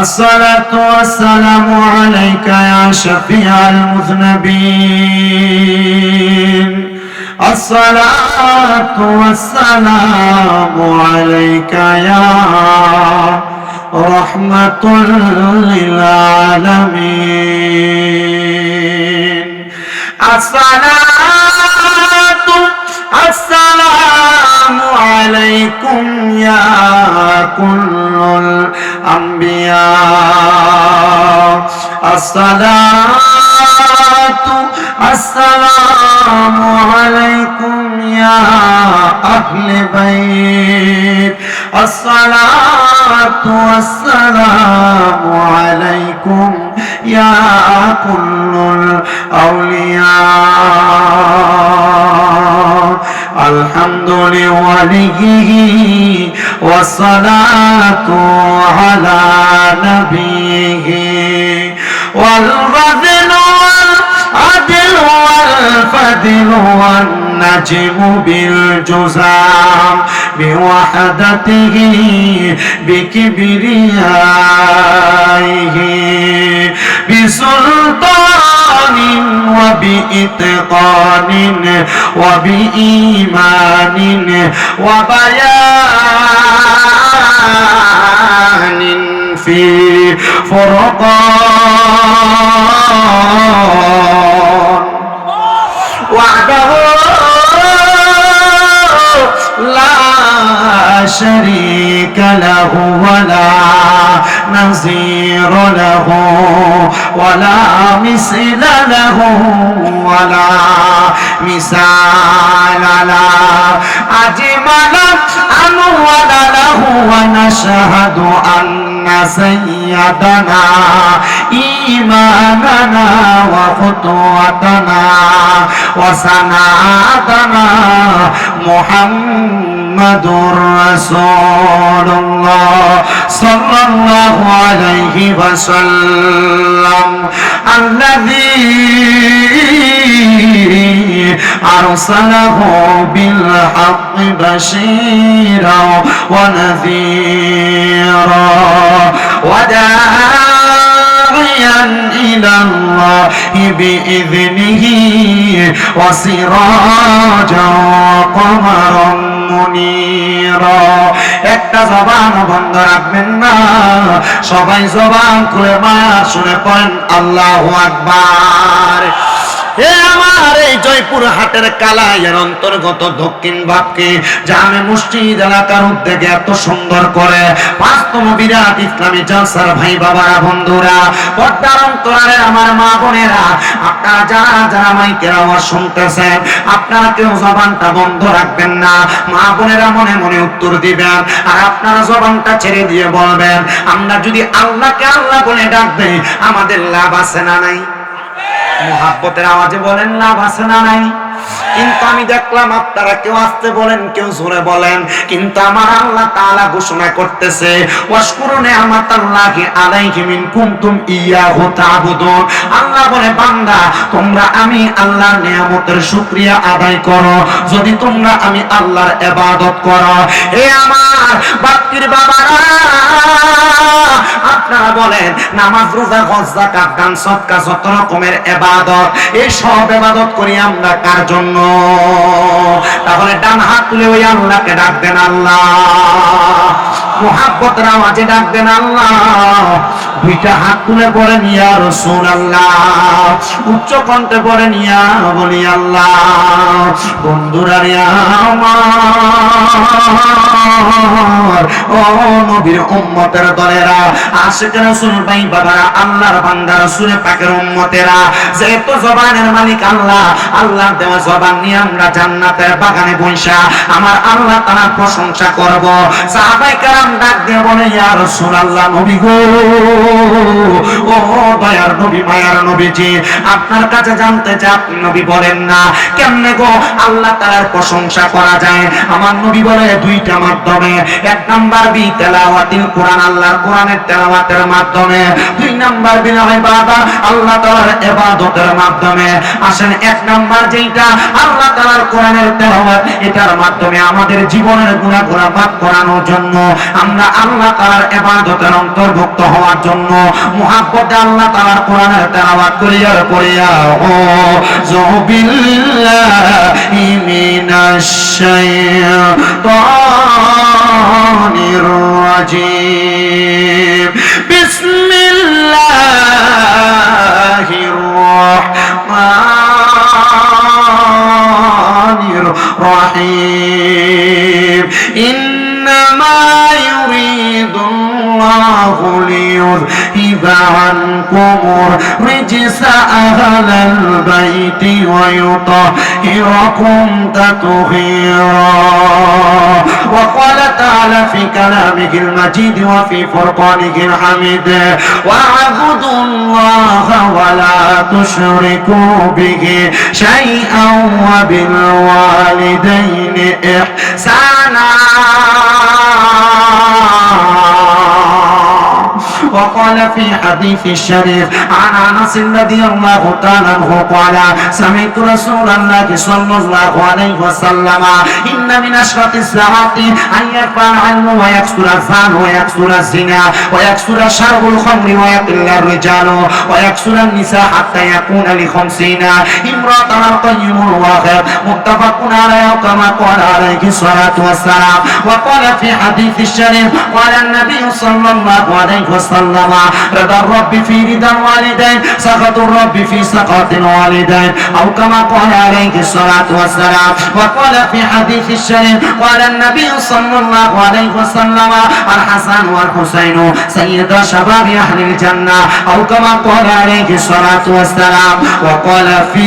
الصلاة والسلام عليك يا شفيع المذنبين. الصلاة والسلام عليك يا رحمة للعالمين. الصلاة السلام عليكم يا كل الأنبياء الصلاة السلام عليكم يا أهل بيت الصلاة والسلام عليكم يا كل الأولياء الحمد لوليه والصلاة على نبيه والبذل والعدل والفضل والنجم بالجزام بوحدته بكبريائه بسلطان وبإتقان وبإيمان وبيان في فرقان. وحده لا شريك له ولا نظير له. ولا مثل له ولا مثال له. أجمل أنول له ونشهد أن سيدنا إيماننا وخطوتنا وسنادنا محمد رسول الله. صلى الله عليه وسلم. الذي أرسله بالحق بشيرا ونذيرا وداعيا إلى الله بإذنه وسراجا قمرا منيرا একটা জবান বন্ধ রাখবেন না সবাই জবান খুলে মা শুনে পড়েন আল্লাহ আকবার হে আমার এই জয়পুর হাটের কালাইয়ের অন্তর্গত দক্ষিণ ভাবকে জামে মসজিদ এলাকার উদ্যোগে এত সুন্দর করে। বাস্তব বিরাট ইসলামী জলসার ভাই বাবারা, বন্ধুরা, পর্দার অন্তরারে আমার মা বোনেরা, আপনারা যারা যারা মাইকের আওয়াজ শুনতেছেন, আপনারা কেউ জবানটা বন্ধ রাখবেন না, মা বোনেরা মনে মনে উত্তর দিবেন, আর আপনারা জবানটা ছেড়ে দিয়ে বলবেন, আমরা যদি আল্লাহকে আল্লাহ বলে ডাকবে আমাদের লাভ আছে না নাই? মোহাব্বতের আওয়াজে বলেন, লাভ আছে না নাই? কিন্তু আমি দেখলাম, আপনারা কেউ আসতে বলেন, কেউ জোরে বলেন। কিন্তু আমার আল্লাহ তাআলা ঘোষণা করতেছে, ওয়াশকুরু নি'মাতাল্লাহি আলাইহি মিন কুনতুম ইয়াহু তা'বুদুন আল্লাহ বলে, বান্দা, তোমরা আমি আল্লাহর নিয়ামতের শুকরিয়া আদায় করো। যদি তোমরা আমি আল্লাহর ইবাদত করো হে আমার বাপ্তির বলেন, নামাজ, রোজা, হজ, যাকাত, দান সদকা যত রকমের এবাদত, এই সব ইবাদত করি আমরা কার জন্য? তাহলে ডান হাত তুলে ওই আল্লাহকে ডাক দেন আল্লাহ। মোহাব্বতের আওয়াজে ডাক দেন আল্লাহ। দুইটা হাত তুলে রসুল আল্লাহ উচ্চ কণ্ঠে বলি আল্লাহ। বন্ধুরা আমার, ও নবীর উম্মতের দলেরা ভাই বাবারা, আল্লাহর পাকের উম্মতেরা, যেহেতু জবানের মালিক আল্লাহ দেওয়া জবান নিয়ে আমরা জান্নাতের বাগানে বৈশা আমার আল্লাহ তাআলা প্রশংসা করব। কেরাম সাল্লাম ডাক দিয়ে বলে, ইয়া নবী গো। ও দয়ার নবী, মায়ার নবীজি, আপনার কাছে জানতে নবী বলেন না। কেমনে গো? আল্লাহ প্রশংসা করা যায়। আমার নবী বলে দুইটা মাধ্যমে। এক নাম্বার বি তেলাওয়াতিল কোরআন, আল্লাহর কোরআনের তেলাওয়াতের মাধ্যমে। দুই নাম্বার আল্লাহ মাধ্যমে। আসেন এক নাম্বার যেটা আল্লাহ তাআলার কোরআনের তেলাওয়াত, এটার মাধ্যমে আমাদের জীবনের গুনাহগুলো মাফ করানোর জন্য। আমরা আল্লাহ তাআলার ইবাদতের অন্তর্ভুক্ত হওয়ার জন্য মুহাব্বতে আল্লাহ তাআলার কোরআনের তেলাওয়াত করিয়া করিয়া ও জুবিল্লাহি মিনাশ রহিম। الله ليذهب عنكم الرجس أهل البيت ويطهركم تطهيرا. وقال تعالى في كلامه المجيد وفي فرقانه الحميد واعبدوا الله ولا تشركوا به شيئا وبالوالدين إحسانا. وقال في حديث الشريف عن أنس رضي الله تعالى عنه قال سمعت رسول الله صلى الله عليه وسلم إن من اشرط الساعات أن يرفع العلم ويكثر الفان ويكثر الزنا ويكثر شرب الخمر ويقل الرجال ويكثر النساء حتى يكون لخمسين امرأة القيم الواخر متفق عليه كما قال عليه الصلاة والسلام. وقال في حديث الشريف قال النبي صلى الله عليه وسلم رضا الرب في رضا الوالدين سخط الرب في سخط الوالدين. أو كما قال عليه الصلاة والسلام وقال في حديث الشريف قال النبي صلى الله عليه وسلم الحسن والحسين سيد شباب أهل الجنة. أو كما قال عليه الصلاة والسلام وقال في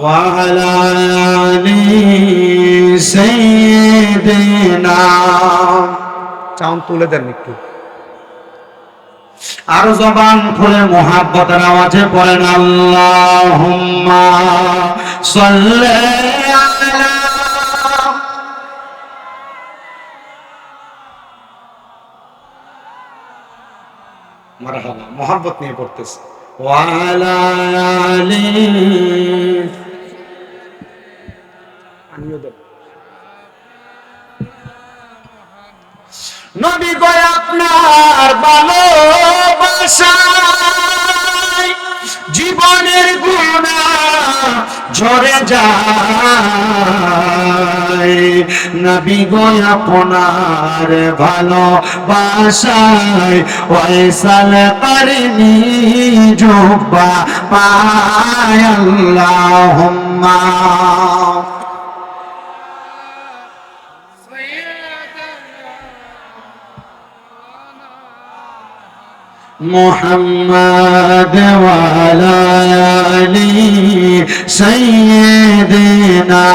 وعلى آل سيدنا চাউন তুলে দেন একটু আর জবান খুলে মোহাব্বতের আওয়াজে পড়েন আল্লাহুম্মা সাল্লি আলা মারহাবা মোহাব্বত নিয়ে পড়তেছে ওয়ালা আমিও দেব। নবী গো আপনার ভালোবাসায় জীবনের গুণা ঝরে যায়। নবী গো আপনার ভালোবাসায় ওয়াইসাল করিনি জুব্বা পায় আল্লাহুম্মা। محمد وعلى آل سيدنا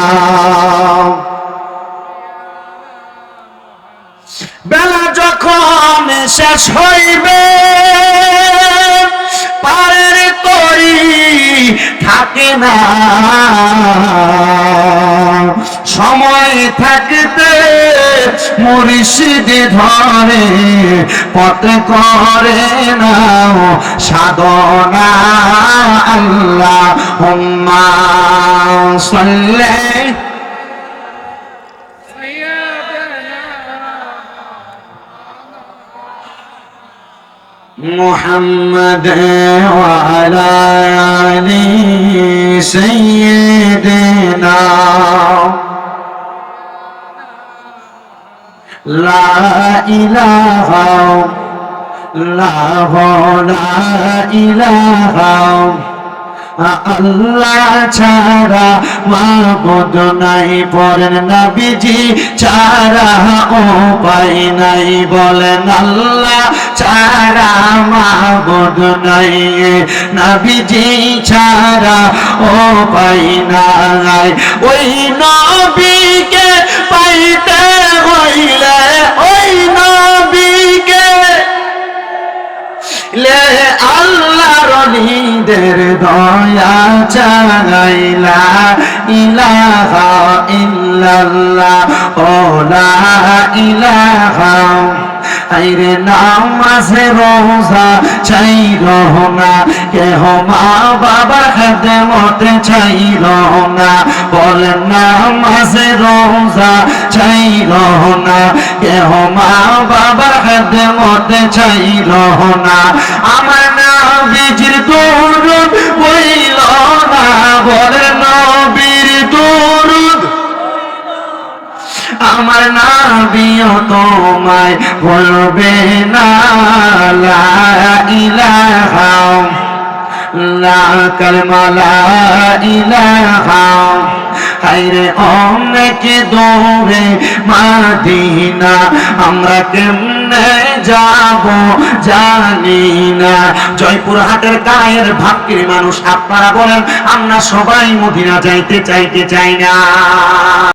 বেলা যখন শেষ হইবে পারের তরি থাকে না সময় থাকতে মুর্শিদ ধরে পথ করে নাও সাধনা আল্লাহ হুম্মা সাল্লে محمد وعلى آل سيدنا লা ইলাহা লাহ লা ইলাহা, আল্লাহ ছাড়া মাহবুদ নাই পরেন নবীজি ছাড়া উপায় নাই, বলেন আল্লাহ ছাড়া মাহবুদ নাই নবীজি ছাড়া উপায় নাই, ওই নবীকে লে আল্লাহ রলিদের দয়া চাইলা ইলাহা ইল্লাল্লাহ ওলা ইলাহা আইরে নামাজে রোজা চাই রহনা কেহ মা বাবা খাতে মতে চাই রহনা বলেন নামাজে রোজা চাই রহনা কেহ মা বাবা খাতে মতে চাই রহনা আমার না বীজির দৌড় বইল না। বলে নবীর আমার নাবিও তোমায় বলবে না, লা আমরা কেমনে যাব জানি না। জয়পুর হাটের গায়ের ভাবকির মানুষ আপনারা বলেন, আমরা সবাই মদিনা যাইতে চাইতে চাই না।